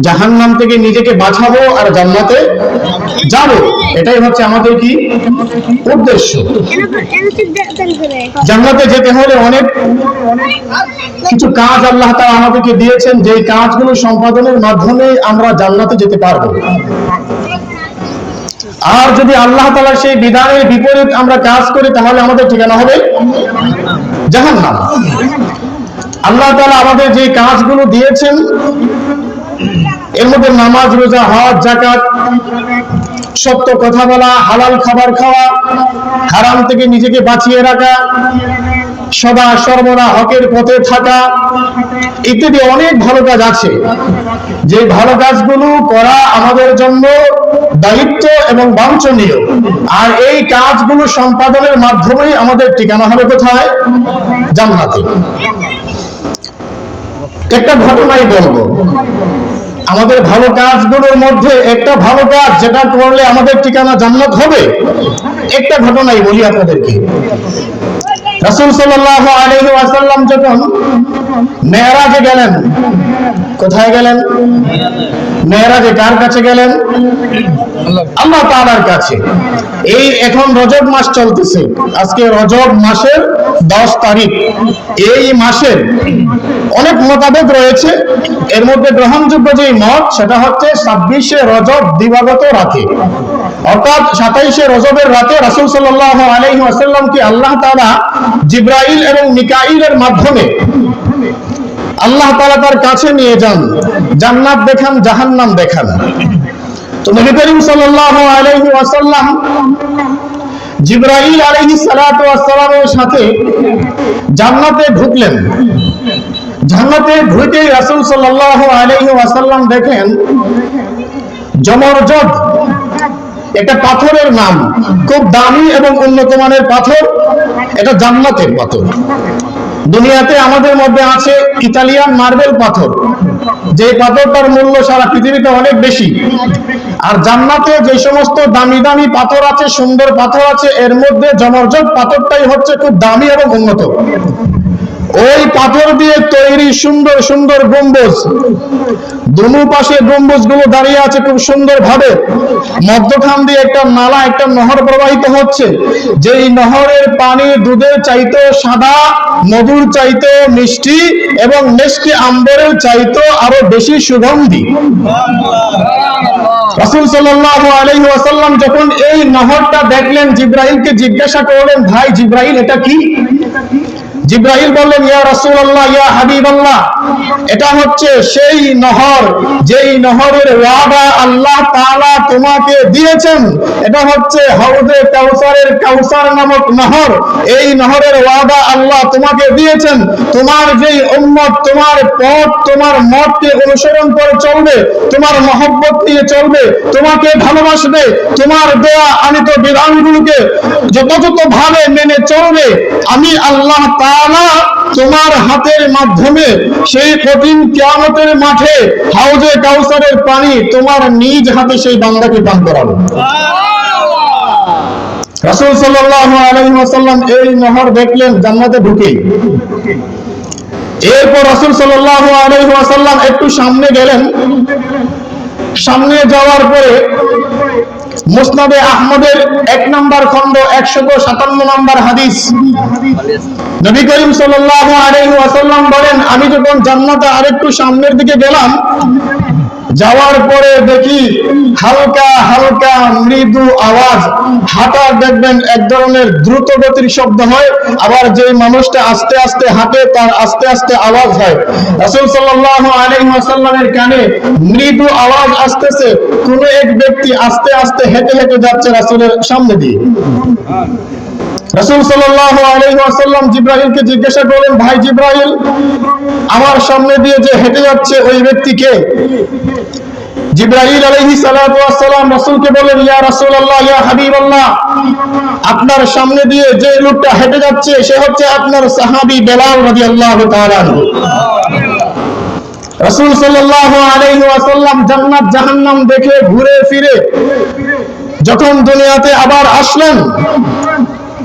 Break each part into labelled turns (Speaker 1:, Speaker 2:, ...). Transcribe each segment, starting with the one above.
Speaker 1: জাহান্নাম থেকে নিজেকে বাঁচাবো আর জান্নাতে যাব। এটাই হচ্ছে আমাদের কি উদ্দেশ্য। জান্নাতে যেতে হলে অনেক কিছু কাজ আল্লাহ তাআলা আমাদেরকে দিয়েছেন। যেই কাজগুলো সম্পাদনের মাধ্যমে আমরা জান্নাতে যেতে পারব। আর যদি আল্লাহ তাআলার সেই বিধানের বিপরীত আমরা কাজ করি, তাহলে আমাদের ঠিকানা হবে জাহান্নাম। আল্লাহ তালা আমাদের যে কাজগুলো দিয়েছেন এর মধ্যে নামাজ, রোজা, হজ জাকাত সত্য কথা বলা, হালাল খাবার খাওয়া, হারাম থেকে নিজেকে বাঁচিয়ে রাখা, সদা সর্বদা হকের পথে থাকা, ইত্যাদি অনেক ভালো কাজ আছে। যে ভালো কাজগুলো করা আমাদের জন্য দায়িত্ব এবং বাঞ্ছনীয়। আর এই কাজগুলো সম্পাদনের মাধ্যমেই আমাদের ঠিকানা হবে কোথায়? জান্নাতে। একটা ঘটনাই বলব। আমাদের ভালো কাজগুলোর মধ্যে একটা ভালো কাজ যেটা করলে আমাদের ঠিকানা জান্নাত হবে, একটা ঘটনাই বলি আপনাদেরকে। রাসূল সাল্লাল্লাহু আলাইহি ওয়াসাল্লাম যখন মেরাজে গেলেন, কোথায় গেলেন? মেরাজে কার কাছে গেলেন? আল্লাহ তাআলার কাছে। এই এখন রজব মাস চলতেছে। আজকে রজব মাসের দশ তারিখ। এই মাসের অনেক মতামত রয়েছে। এর মধ্যে গ্রহণযোগ্য যে মত, সেটা হচ্ছে ছাব্বিশে রজব দিবাগত রাতে। অর্থাৎ সাতাইশে রজবের রাতে রাসূল সাল্লাল্লাহু আলাইহি ওয়াসাল্লামকে আল্লাহ জিব্রাইল এবং মিকাইলের মাধ্যমে আল্লাহ তাআলা তার কাছে নিয়ে যান, জান্নাত দেখান, জাহান্নাম দেখান। তো নবী করিম সাল্লাল্লাহু আলাইহি ওয়াসাল্লাম জিব্রাইল ওয়াস সাথে জান্নাতে ঢুকলেন। জান্নাতে ঢুকেই রাসূল সাল্লাল্লাহু আলাইহি ওয়াসাল্লাম দেখেন জমরজদ একটা পাথরের নাম। খুব দামি এবং উন্নত মানের পাথর, এটা জান্নাতের পাথর। দুনিয়াতে আমাদের মধ্যে আছে ইতালিয়ান মার্বেল পাথর। যে পাথরটার মূল্য সারা পৃথিবীতে অনেক বেশি। আর জান্নাতে যে সমস্ত দামি দামি পাথর আছে, সুন্দর পাথর আছে, এর মধ্যে জমরজট পাথরটাই হচ্ছে খুব দামি এবং উন্নত। ওই পাথর দিয়ে তৈরি সুন্দর সুন্দর গম্বুজ। দুনু পাশে গম্বুজগুলো দাঁড়িয়ে আছে খুব সুন্দর ভাবে মধ্যখান দিয়ে একটা নালা, একটা নহর প্রবাহিত হচ্ছে। যেই নহরের পানি দুধের চাইতে সাদা, মধুর চাইতে মিষ্টি এবং মিষ্টি আম্বরের চাইতে আরও বেশি সুগন্ধি। রাসূল সাল্লাল্লাহু আলাইহি ওয়াসাল্লাম যখন এই নহরটা দেখলেন, জিব্রাইলকে জিজ্ঞাসা করলেন, ভাই জিব্রাইল, এটা কি? জিব্রাহিল বললেন, ইয়া রাসূলুল্লাহ, ইয়া হাবিবাল্লাহ। এটা হচ্ছে সেই নহর, যেই নহরের ওয়াদা আল্লাহ তাআলা তোমাকে দিয়েছেন। এটা হচ্ছে হাউজে কাউসারের কাউসার নামক নহর। এই নহরের ওয়াদা আল্লাহ তোমাকে দিয়েছেন। তোমার যেই উম্মত, তোমার পথ, তোমার মতকে অনুসরণ করে চলবে, তোমার মহব্বত নিয়ে চলবে, তোমাকে ভালোবাসবে, তোমার দেয়া আনিত বিধানগুলোকে যথাযথ ভাবে মেনে চলবে, আমি আল্লাহ তাআলা তোমার হাতের মাধ্যমে সেই কঠিন কিয়ামতের মাঠে হাউজে কাউসারের পানি তোমার নিজ হাতে সেই বান্দাকে পান করাবো রাসূল ওয়াসাল্লাম এই নহর দেখলেন, জান্নাতে ঢুকেই এরপর রাসূল সাল্লাল্লাহু আলাইহি ওয়াসাল্লাম একটু সামনে গেলেন। সামনে যাওয়ার পরে মুসনাদে আহমদের এক নম্বর খন্ড একশত সাতান্ন নম্বর হাদিস। নবী করিম সাল্লাল্লাহু আলাইহি ওয়াসাল্লাম বলেন, আমি যখন জান্নাতে আরেকটু সামনের দিকে গেলাম যাওয়ার পরে দেখি হালকা হালকা মৃদু আওয়াজ। হাঁটা দেখবেন এক ধরনের দ্রুত গতির শব্দ হয়, আবার যে মানুষটা আস্তে আস্তে হাঁটে তার আস্তে আস্তে আওয়াজ হয়। রাসূল সাল্লাল্লাহু আলাইহি ওয়াসাল্লামের কানে মৃদু আওয়াজ আসতেছে, কোন এক ব্যক্তি আস্তে আস্তে হেঁটে হেঁটে যাচ্ছে রাসূলের সামনে দিয়ে। রাসূল জিজ্ঞাসা করলেন, ভাই সামনে দিয়ে যে হেঁটে যাচ্ছে ওই ব্যক্তি কে? জিব্রাইল আলাইহিস সালাতু ওয়াস সালাম রাসূলকে বললেন, ইয়া রাসূলুল্লাহ, ইয়া হাবিবাল্লাহ, আপনার সামনে দিয়ে যে লোকটা হেঁটে যাচ্ছে, সে হচ্ছে আপনার সাহাবী বেলাল তাআলা আনহু। রাসূল সাল্লাল্লাহু আলাইহি ওয়াসাল্লাম জান্নাত জাহান্নাম দেখে ঘুরে ফিরে যখন দুনিয়াতে আবার আসলেন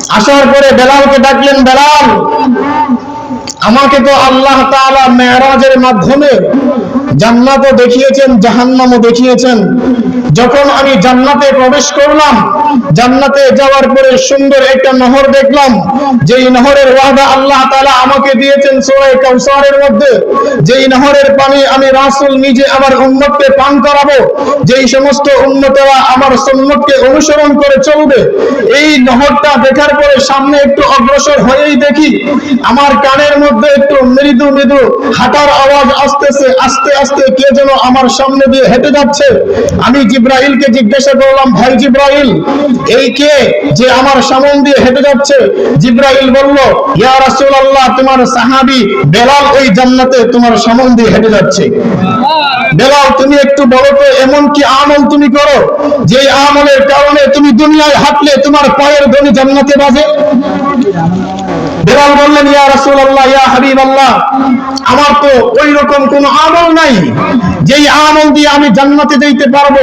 Speaker 1: আসার পরে বেলালকে ডাকলেন বেলাল আমাকে তো আল্লাহ তাআলা মেরাজের মাধ্যমে জান্নাতও দেখিয়েছেন, জাহান্নামও দেখিয়েছেন। যখন আমি জান্নাতে প্রবেশ করলাম, জান্নাতে যাওয়ার পরে সুন্দর একটা নহর দেখলাম। যেই নহরের ওয়াদা আল্লাহ তাআলা আমাকে দিয়েছেন সূরা কাউসারের মধ্যে। যেই নহরের পানি আমি রাসূল নিজে আমার উম্মতকে পান করাবো, যেই সমস্ত উম্মতেরা আমার সুন্নতকে অনুসরণ করে চলবে, এই নহরটা দেখার পরে সামনে একটু অগ্রসর হয়েই দেখি, আমার কানের মধ্যে একটু মৃদু মৃদু হাঁটার আওয়াজ আসতেছে, আস্তে আস্তে কে যেন আমার সামনে দিয়ে হেঁটে যাচ্ছে? আমি জিব্রাইলকে জিজ্ঞাসা করলাম, ভাই জিব্রাইল, এই কে যে আমার সামন দিয়ে হেঁটে যাচ্ছে? জিব্রাইল বলল, ইয়া রাসূলুল্লাহ, তোমার সাহাবী বেলাল ওই জান্নাতে তোমার সামন দিয়ে হেঁটে যাচ্ছে। বেলাল, তুমি একটু বলো তো, এমন কি আমল তুমি করো, যে আমলের কারণে তুমি দুনিয়ায় হাঁটলে তোমার পায়ের ধ্বনি জান্নাতে বাজে? বেলাল বললেন, ইয়া রাসূলুল্লাহ, ইয়া হাবিবাল্লাহ আমার তো ওই রকম কোন আমল নাই। যেই আমল দিয়ে আমি জান্নাতে যেতে পারব,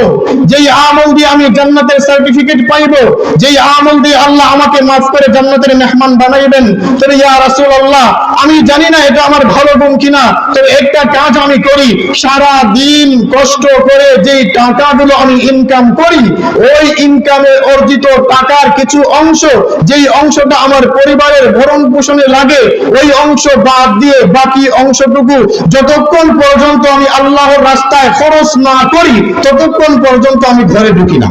Speaker 1: যেই আমল দিয়ে আমি জান্নাতের সার্টিফিকেট পাইবো, যেই আমল দিয়ে আল্লাহ আমাকে মাফ করে জান্নাতের মেহমান বানাইবেন, তবে ইয়া রাসূলুল্লাহ, আমি জানি না এটা আমার ভালো গুণ কিনা, তবে একটা কাজ আমি করি সারা দিন কষ্ট করে যেই টাকাগুলো আমি ইনকাম করি, ওই ইনকামে অর্জিত টাকার কিছু অংশ, যেই অংশটা আমার পরিবারের ভরণ পোষণে লাগে, ওই অংশ বাদ দিয়ে বাকি অংশটুকু যতক্ষণ পর্যন্ত আমি আল্লাহর রাস্তায় খরচ না করি, ততক্ষণ পর্যন্ত আমি ঘরে ঢুকি না।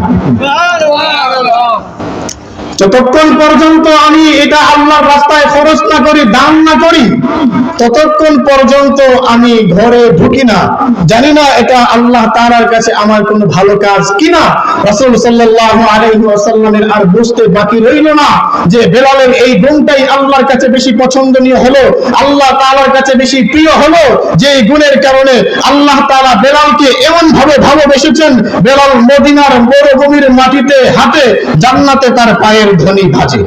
Speaker 1: যতক্ষণ পর্যন্ত আমি এটা আল্লাহর রাস্তায় খরচ না করি, দান না করি, ততক্ষণ পর্যন্ত আমি ঘরে ঢুকি না। জানি না এটা আল্লাহ তাআলার কাছে আমার কোনো ভালো কাজ কিনা। রাসূল সাল্লাল্লাহু আলাইহি ওয়াসাল্লামের আর বুঝতে বাকি রইল না যে বেলালের এই গুণটাই আল্লাহর কাছে বেশি পছন্দনীয় হলো, আল্লাহ তাআলার কাছে বেশি প্রিয় হলো যে গুণের কারণে আল্লাহ তাআলা বেলালকে এমন ভাবে ভালোবেসেছেন, বেলাল মদিনার মরুভূমির মাটিতে, হাতে জান্নাতে তার পায়ের ধ্বনি ভাজে।